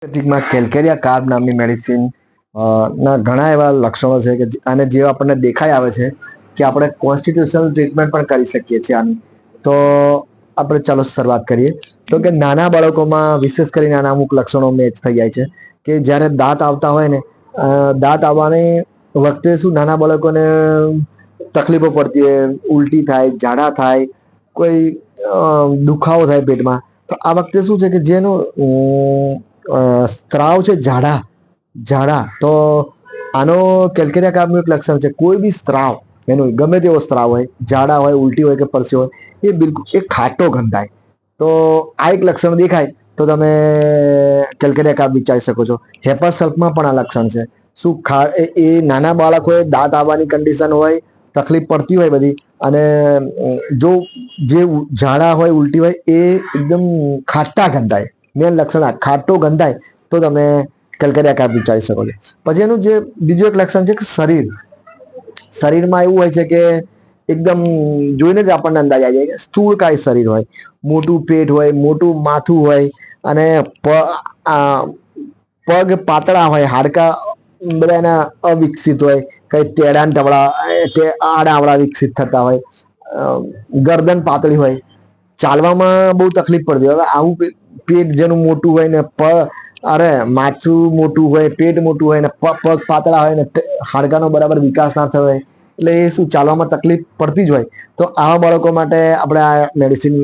હોમિયોપેથિકમાં calcarea carb નામની medicine ના ઘણા એવા લક્ષણો છે કે અને જે આપણને દેખાઈ આવે છે કે આપણે કોન્સ્ટિટ્યુશનલ ટ્રીટમેન્ટ પણ કરી શકીએ છીએ આની. તો આપણે ચાલો શરૂઆત કરીએ. તો કે નાના બાળકોમાં, વિશેષ કરીને આના અમુક લક્ષણો મેચ થઈ જાય છે કે જ્યારે દાંત આવતા હોય ને દાંત આવવાની વખતે શું નાના બાળકોને તકલીફો પડતી હોય, ઉલટી થાય, ઝાડા થાય, કોઈ દુખાવો થાય પેટમાં. તો આ વખતે શું છે કે જેનો સ્ત્રાવ છે ઝાડા ઝાડા. તો આનો કેલ્કેરિયા કાર્બનું એક લક્ષણ છે. કોઈ બી સ્ત્રાવ, એનો ગમે તેવો સ્ત્રાવ હોય, ઝાડા હોય, ઉલટી હોય કે પરસી હોય, એ બિલકુલ, એ ખાટો ગંધાય. તો આ એક લક્ષણ દેખાય, તો તમે કેલ્કેરિયા કાર્બ વિચારી શકો છો. હેપર સલ્ફમાં પણ આ લક્ષણ છે. શું ખા, એ- નાના બાળકોએ દાંત આવવાની કન્ડિશન હોય, તકલીફ પડતી હોય બધી, અને જો જે ઝાડા હોય, ઉલટી હોય, એ એકદમ ખાટા ગંધાય. મેન લક્ષણ આ ખાટો ગંધાય તો તમે કલકરિયા કાપ વિચારી શકો છો. પછી એનું જે બીજું એક લક્ષણ છે કે શરીર. શરીરમાં એવું હોય છે કે એકદમ જોઈને જ આપણને અંદાજ આવી જાય કે સ્થૂળકાય શરીર હોય. મોટું પેટ હોય, મોટું માથું હોય અને પગ પાતળા હોય, હાડકા બધા એના અવિકસિત હોય. કઈ ટેડા ટવડા આડા આવડા વિકસિત થતા હોય. ગરદન પાતળી હોય. ચાલવામાં બહુ તકલીફ પડતી હવે આવું પેટ જેનું મોટું હોય ને પ, અરે, માથું મોટું હોય, પેટ મોટું હોય ને પગ પાતળા હોય ને હાડકાનો બરાબર વિકાસ ના થયો હોય, એટલે એ શું ચાલવામાં તકલીફ પડતી જ હોય. તો આવા બાળકો માટે આપણે આ મેડિસિન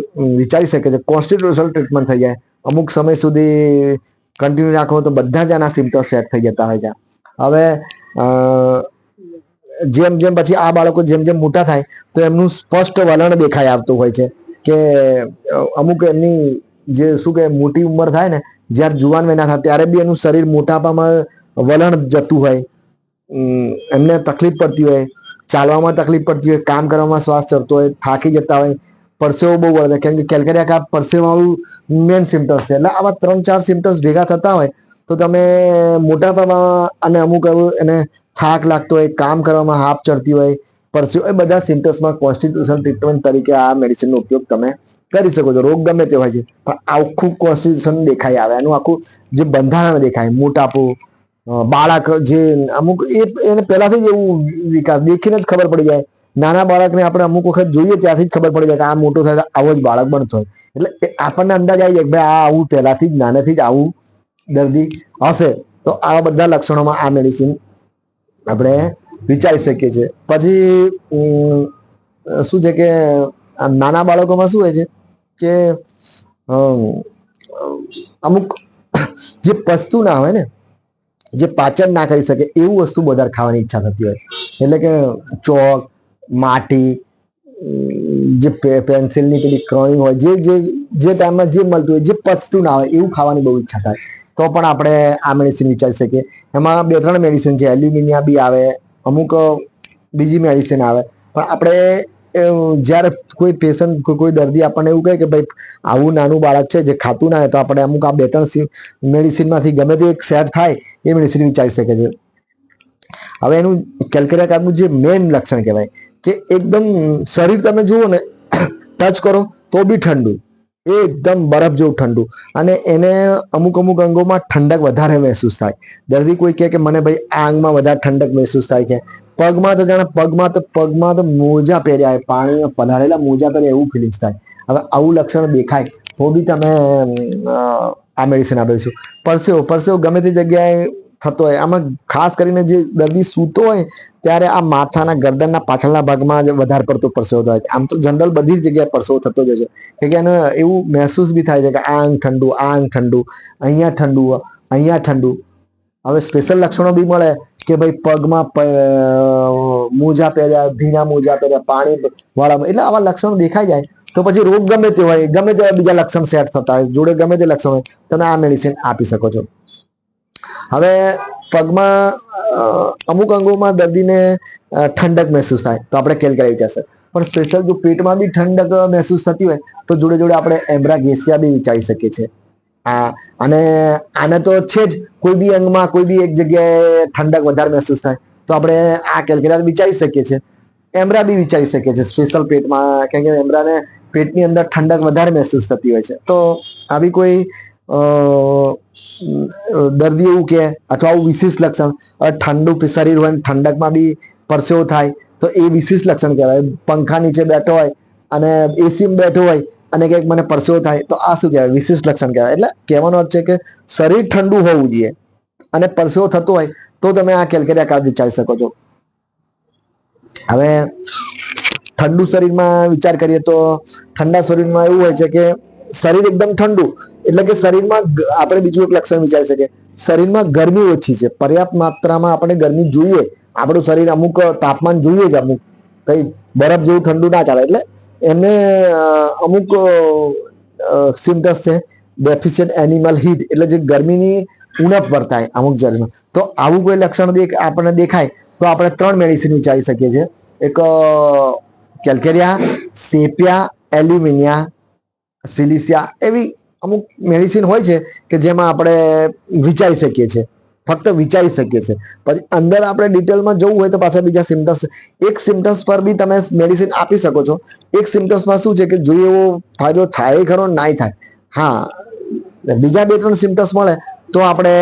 વિચારી શકીએ છીએ. કોન્સ્ટિટ્યુશનલ ટ્રીટમેન્ટ થઈ જાય. અમુક સમય સુધી કન્ટિન્યુ રાખો તો બધા જ આના સિમ્ટમ્સ સેટ થઈ જતા હોય છે. હવે જેમ જેમ પછી આ બાળકો જેમ જેમ મોટા થાય, તો એમનું સ્પષ્ટ વલણ દેખાઈ આવતું હોય છે. કે અમુક એમની જે શું કે મોટી ઉંમર થાય ને, જ્યારે જુવાન વેના થાય, ત્યારે બી એનું શરીર મોટાપામાં વલણ જતું હોય. એમને તકલીફ પડતી હોય, ચાલવામાં તકલીફ પડતી હોય, કામ કરવામાં શ્વાસ ચડતો હોય, થાકી જતા હોય. પરસેવો બહુ વળે કેમ કે કેલ્કેરિયા કાપ પરસેવાળું મેન સિમ્ટમ્સ છે. એટલે આવા ત્રણ ચાર સિમ્ટમ્સ ભેગા થતા હોય, તો તમે મોટાપામાં અને અમુક એવું એને થાક લાગતો હોય, કામ કરવામાં હાફ ચડતી હોય પરસેવો, એ બધા સિમ્ટમ્સમાં કોન્સ્ટિટ્યુશન ટ્રીટમેન્ટ તરીકે આ મેડિસિનનો ઉપયોગ તમે કરી શકો છો. રોગ ગમે તે હોય છે, પણ આખું કોન્સ્ટિટ્યુશન દેખાઈ આવે. એનું આખું જે બંધારણ દેખાય, મોટાપો બાળક જે અમુક, એ એને પહેલાથી જ એવું વિકાસ દેખીને જ ખબર પડી જાય. નાના બાળકને આપણે અમુક વખત જોઈએ ત્યાંથી જ ખબર પડી જાય કે આ મોટો થાય આવો જ બાળક બનતો હોય. એટલે આપણને અંદાજ આવી જાય કે ભાઈ આ આવું પહેલાથી જ, નાનેથી જ આવું દર્દી હશે. તો આવા બધા લક્ષણોમાં આ મેડિસિન આપણે વિચારી શકીએ છીએ. પછી શું છે કે નાના બાળકોમાં શું હોય છે કે અમુક જે પસ્તુ ના હોય ને, જે પાચન ના કરી શકે એવું વસ્તુ વધારે ખાવાની ઈચ્છા થતી હોય. એટલે કે ચોક, માટી જે પેન્સિલની પેલી કણી હોય, જે જે જે ટાઈમમાં જે મળતું હોય, જે પચતું ના હોય, એવું ખાવાની બહુ ઈચ્છા થાય. તો પણ આપણે આ મેડિસિન વિચારી શકીએ. એમાં બે, ત્રણ મેડિસિન છે. એલ્યુમિનિયા બી આવે અમુક બીજી મેડિસિન આવે. પણ આપણે જ્યારે કોઈ પેશન્ટ કોઈ દર્દી આપણને એવું કહે કે ભાઈ, આવું નાનું બાળક છે જે ખાતું ના હોય તો આપણે અમુક આ બે, ત્રણ મેડિસિનમાંથી ગમે તે એક સેટ થાય, એ મેડિસિન વિચારી શકે છે. હવે એનું કેલ્કેરિયા કાર્ડનું જે મેઇન લક્ષણ કહેવાય કે એકદમ શરીર તમે જુઓ ને ટચ કરો, તો બી ઠંડુ. એ એકદમ બરફ જેવું ઠંડુ. અને એને અમુક અમુક અંગોમાં ઠંડક વધારે મહેસૂસ થાય. દર્દી કોઈ કહે કે મને ભાઈ આ અંગમાં વધારે ઠંડક મહેસૂસ થાય છે. પગમાં તો જાણે પગમાં તો પગમાં તો મોજા પહેર્યા પાણીમાં પલાળેલા મોજા પહેર્યા એવું ફિલિંગ્સ થાય. હવે આવું લક્ષણ દેખાય તો બી તમે આ મેડિસિન આપીશું પરસેવો પરસેવો ગમે તે જગ્યાએ થતો હોય. આમાં ખાસ કરીને જે દર્દી સૂતો હોય, ત્યારે આ માથાના ગરદનના પાછળના ભાગમાં જ વધારે પડતો પરસેવો થાય છે. આમ તો જનરલ બધી જ જગ્યાએ પરસેવો થતો જ હોય છે. કે એને એવું મહેસૂસ બી થાય છે કે આ અંગ ઠંડુ, આ અંગ ઠંડુ, અહીંયા ઠંડુ અહીંયા ઠંડુ. હવે સ્પેશિયલ લક્ષણો બી મળે કે ભાઈ પગમાં મોજા પહેર્યા, ભીના મોજા પહેર્યા, પાણી વાળા એટલે આવા લક્ષણો દેખાઈ જાય. તો પછી રોગ ગમે તે હોય, ગમે તેવા બીજા લક્ષણ સેટ થતા હોય. જોડે ગમે તે લક્ષણ હોય, તમે આ મેડિસિન આપી શકો છો. હવે પગમાં અમુક અંગોમાં દર્દીને ઠંડક મહેસૂસ થાય, તો આપણે કેલ્કેરાઈ જશે. પણ સ્પેશિયલ જો પેટમાં બી ઠંડક મહેસૂસ થતી હોય, તો જોડે જોડે આપણે એમ્બ્રાગેસિયા બી વિચારી શકીએ છીએ. આ, અને આને તો છે જ, કોઈ બી અંગમાં, કોઈ બી એક જગ્યાએ ઠંડક વધારે મહેસૂસ થાય, તો આપણે આ કેલ્કેરિયા વિચારી શકીએ છીએ. એમરા બી વિચારી શકીએ છીએ સ્પેશિયલ પેટમાં, કેમ કે એમરાને પેટની અંદર ઠંડક વધારે મહેસૂસ થતી હોય છે. તો આવી કોઈ દર્દી એવું કહે અથવા વિશિષ્ટ લક્ષણ હવે ઠંડુ શરીર હોય ઠંડકમાં બી પરસેવો થાય, તો એ વિશિષ્ટ લક્ષણ કહેવાય. પંખા નીચે બેઠો હોય અને એસીમાં બેઠો હોય અને કંઈક મને પરસેવો થાય, તો આ શું કહેવાય? વિશિષ્ટ લક્ષણ કહેવાય. એટલે કહેવાનો અર્થ છે કે શરીર ઠંડુ હોવું જોઈએ અને પરસેવો થતો હોય તો તમે આ કેલ્કેરિયા કાર્ડ વિચારી શકો છો. હવે ઠંડુ શરીરમાં વિચાર કરીએ તો ઠંડા શરીરમાં એવું હોય છે કે શરીર એકદમ ઠંડુ. એટલે કે શરીરમાં આપણે બીજું એક લક્ષણ વિચારી શકીએ. શરીરમાં ગરમી ઓછી છે. પર્યાપ્ત માત્રામાં આપણે ગરમી જોઈએ. આપણું શરીર અમુક તાપમાન જોઈએ જ અમુક. કઈ બરફ જેવું ઠંડુ ના ચાલે. એટલે એને અમુક સિમ્ટમ્સ છે. ડેફિશિયન્ટ એનિમલ હીટ એટલે જે ગરમીની ઉણપ વર્તાય અમુક શરીરમાં. તો આવું કોઈ લક્ષણ દેખ, આપણને દેખાય, તો આપણે ત્રણ મેડિસિન વિચારી શકીએ છીએ. એક કેલ્કેરિયા, સેપિયા, એલ્યુમિનિયા સિલિસિયા એવી અમુક મેડિસિન હોય છે કે જેમાં આપણે વિચારી શકીએ છીએ. ફક્ત વિચારી શકીએ છીએ. પછી અંદર આપણે ડિટેલમાં જવું હોય તો પાછા બીજા સિમ્ટમ્સ એક સિમ્ટમ્સ પર બી તમે મેડિસિન આપી શકો છો. એક સિમ્ટમ્સમાં શું છે કે જોઈએ એવો ફાયદો થાય ખરો નાય થાય. હા. બીજા બે ત્રણ સિમ્ટમ્સ મળે તો આપણે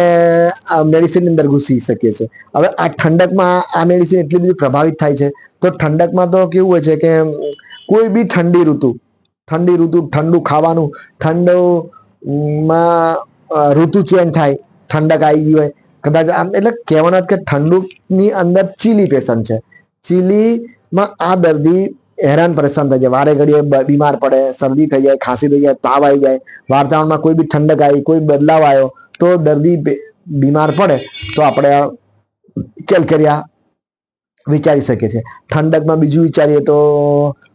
આ મેડિસિનની અંદર ઘૂસી શકીએ છીએ. હવે આ ઠંડકમાં આ મેડિસિન એટલી બધી પ્રભાવિત થાય છે. તો ઠંડકમાં તો કેવું હોય છે કે કોઈ બી ઠંડી ઋતુ ઠંડી ઋતુ, ઠંડુ ખાવાનું, ઠંડુ, માં ઋતુ ચેન્જ થાય, ઠંડક આવી ગઈ હોય. કદાચ આમ, એટલે કહેવાનો જ કે ઠંડુની અંદર ચીલી પેશન્ટ છે. ચીલીમાં આ દર્દી હેરાન પરેશાન થઈ જાય. વારે ઘડીએ બીમાર પડે, શરદી થઈ જાય, ખાંસી થઈ જાય, તાવ આવી જાય. વાતાવરણમાં કોઈ બી ઠંડક આવી, કોઈ બદલાવ આવ્યો, તો દર્દી બીમાર પડે. તો આપણે કેલ્કેરિયા વિચારી શકે છે. ઠંડકમાં બીજું વિચારીએ તો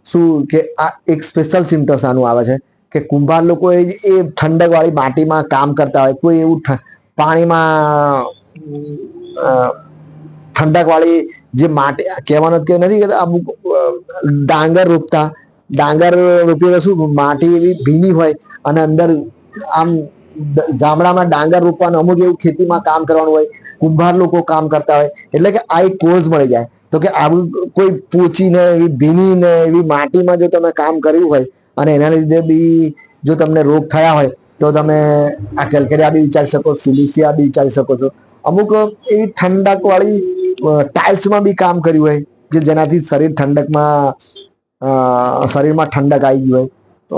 શું કે આ એક સ્પેશિયલ સિમ્ટમ્સ આનું આવે છે કે કુંભાર લોકો એ એ ઠંડક વાળી માટીમાં કામ કરતા હોય. કોઈ એવું પાણીમાં ઠંડકવાળી ઠંડક વાળી જે માટી, કહેવાનું કે નથી કે અમુક ડાંગર રોપતા. ડાંગર રોપીએ તો શું માટી એવી ભીની હોય અને અંદર આમ ગામડામાં ડાંગર રોપવાનું અમુક એવું ખેતીમાં કામ કરવાનું હોય. કુંભાર લોકો કામ કરતા હોય. એટલે કે આ એક કોઝ મળી જાય. તો કે આવું કોઈ પોચીને એવી ભીનીને એવી માટીમાં જો તમે કામ કર્યું હોય અને એના લીધે બી જો તમને રોગ થયા હોય, તો તમે આ કેલ્કેરિયા બી વિચારી શકો, સિલિસિયા બી વિચારી શકો છો. અમુક એવી ઠંડક વાળી ટાઇલ્સમાં બી કામ કર્યું હોય, કે જેનાથી શરીર ઠંડકમાં શરીરમાં ઠંડક આવી ગઈ હોય. તો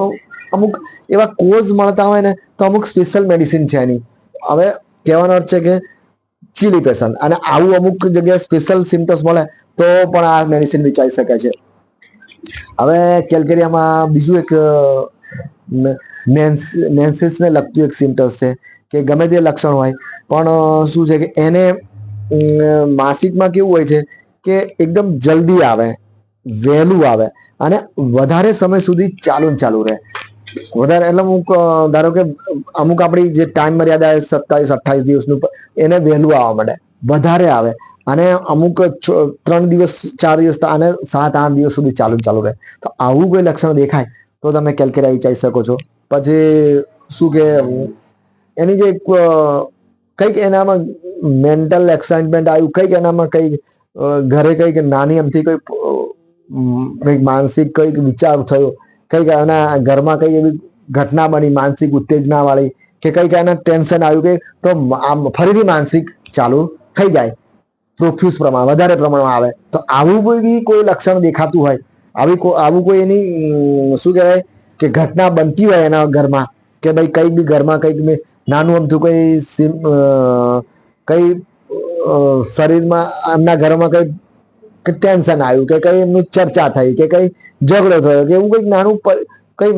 અમુક એવા કોઝ મળતા હોય ને, તો અમુક સ્પેશિયલ મેડિસિન છે એની. હવે કહેવાનો અર્થ છે કે ચીલી પેશન્ટ અને આવું અમુક જગ્યાએ સ્પેશિયલ સિમ્ટમ્સ મળે તો પણ આ મેડિસિન વિચારી શકાય છે. હવે કેલ્કેરિયામાં બીજું એક મેન્સિસને લગતું એક સિમ્ટમ્સ છે કે ગમે તે લક્ષણ હોય. પણ શું છે કે એને માસિકમાં કેવું હોય છે કે એકદમ જલ્દી આવે, વહેલું આવે અને વધારે સમય સુધી ચાલુ ચાલુ રહે. વધારે, એટલે અમુક ધારો કે અમુક આપણી જે ટાઈમ મર્યાદા સત્તાવીસ, અઠ્ઠાવીસ દિવસનું, એને વહેલું આવવા માંડે, વધારે આવે. અને અમુક ત્રણ દિવસ, ચાર દિવસ અને સાત, આઠ દિવસ સુધી ચાલુ ચાલુ રહે. તો આવું કોઈ લક્ષણ દેખાય, તો તમે કેલ્કેરિયા વિચારી શકો છો. પછી શું કે, એની જે કંઈક એનામાં મેન્ટલ એક્સાઇટમેન્ટ આવ્યું, કંઈક એનામાં કંઈક ઘરે કંઈક નાની એમથી કંઈક કંઈક માનસિક કંઈક વિચાર થયો કંઈક એના ઘરમાં કંઈ એવી ઘટના બની, માનસિક ઉત્તેજના વાળી કે કંઈક એના ટેન્શન આવ્યું કે તો આમ ફરીથી માનસિક ચાલુ થઈ જાય. પ્રોફ્યુઝ પ્રમાણ, વધારે પ્રમાણમાં આવે. તો આવું કોઈ કોઈ લક્ષણ દેખાતું હોય, આવી આવું કોઈ એની શું કહેવાય કે ઘટના બનતી હોય એના ઘરમાં કે ભાઈ કંઈક બી ઘરમાં કંઈક બી નાનું અમથું કંઈ કંઈ શરીરમાં એમના ઘરમાં કંઈ ટેન્શન આવ્યું, કે કઈ એમનું ચર્ચા થઈ, કે કઈ ઝઘડો થયો, કે એવું કંઈક નાનું કઈ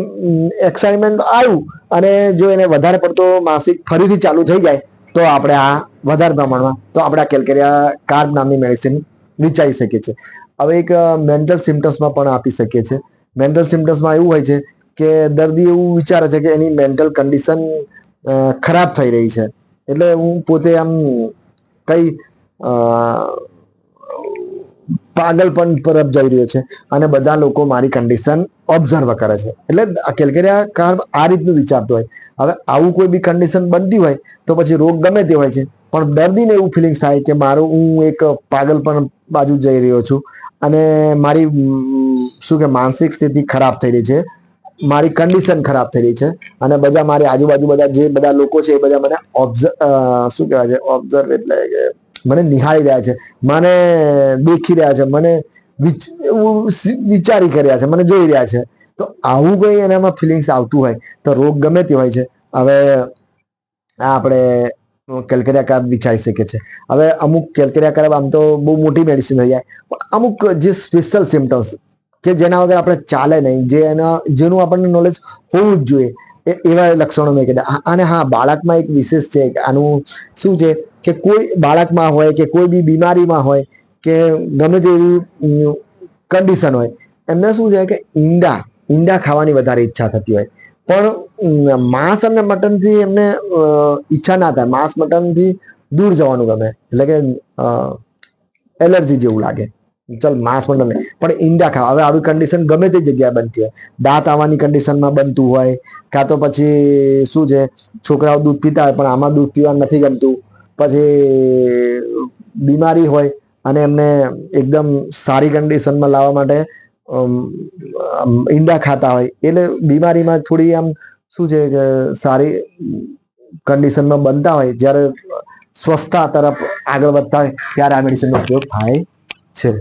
એક્સાઇટમેન્ટ આવ્યું અને જો એને વધારે પડતો માસિક ફરીથી ચાલુ થઈ જાય, તો આપણે આ વધારે પ્રમાણમાં, તો આપણે આ કેલ્કેરિયા કાર્બ નામની મેડિસિન વિચારી શકીએ છીએ. હવે એક મેન્ટલ સિમ્ટમ્સમાં પણ આપી શકીએ છીએ. મેન્ટલ સિમ્ટમ્સમાં એવું હોય છે કે દર્દી એવું વિચારે છે કે એની મેન્ટલ કન્ડિશન ખરાબ થઈ રહી છે. એટલે હું પોતે આમ કઈ અ, પાગલપણ તરફ જઈ રહ્યો છે અને બધા લોકો મારી કન્ડિશન ઓબ્ઝર્વ કરે છે. એટલે કેલકેરિયા કાર આ રીતનું વિચારતો હોય. હવે આવું કોઈ બી કન્ડિશન બનતી હોય તો પછી રોગ ગમે તે હોય છે. પણ દર્દીને એવું ફિલિંગ થાય કે મારું હું એક પાગલપણ બાજુ જઈ રહ્યો છું અને મારી શું કે માનસિક સ્થિતિ ખરાબ થઈ રહી છે. મારી કન્ડિશન ખરાબ થઈ રહી છે અને બધા મારી આજુબાજુ બધા જે બધા લોકો છે એ બધા મને ઓબ્ઝર્વ શું કહેવાય છે? ઓબ્ઝર્વ એટલે મને નિહાળી રહ્યા છે. મને દેખી રહ્યા છે. મને વિચારી કર્યા છે. મને જોઈ રહ્યા છે. તો આવું કંઈ એનામાં ફિલિંગ્સ આવતું હોય તો રોગ ગમે તે હોય છે. હવે આ આપણે કેલ્કેરિયા કાર્બ વિચારી શકીએ છીએ. હવે અમુક કેલ્કેરિયા કાર્બ આમ તો બહુ મોટી મેડિસિન થઈ જાય. પણ અમુક જે સ્પેશિયલ સિમ્ટમ્સ કે જેના વગર આપણે ચાલે નહીં, જે એના, જેનું આપણને નોલેજ હોવું જ જોઈએ. એવા લક્ષણો મેં કીધા. અને હા, બાળકમાં એક વિશેષ છે આનું શું છે? કે કોઈ બાળકમાં હોય કે કોઈ બી બીમારીમાં હોય કે ગમે તેવી કન્ડિશન હોય, એમને શું છે કે ઈંડા ઈંડા ખાવાની વધારે ઈચ્છા થતી હોય. પણ માંસ અને મટનથી એમને ઈચ્છા ના થાય. માંસ મટનથી દૂર જવાનું ગમે. એટલે કે એલર્જી જેવું લાગે. ચલ, માંસ મટન પણ ઈંડા ખાવા. હવે આવી કન્ડિશન ગમે તે જગ્યાએ બનતી હોય. દાંત આવવાની કન્ડિશનમાં બનતું હોય. કાં તો પછી શું છે? છોકરાઓ દૂધ પીતા હોય, પણ આમાં દૂધ પીવા નથી ગમતું. પછી બીમારી હોય અને એમને એકદમ સારી કન્ડિશનમાં લાવવા માટે ઈંડા ખાતા હોય, એટલે બીમારીમાં થોડી આમ શું છે કે સારી કન્ડિશનમાં બનતા હોય, જ્યારે સ્વસ્થતા તરફ આગળ વધતા હોય, ત્યારે આ મેડિસિનનો ઉપયોગ થાય છે.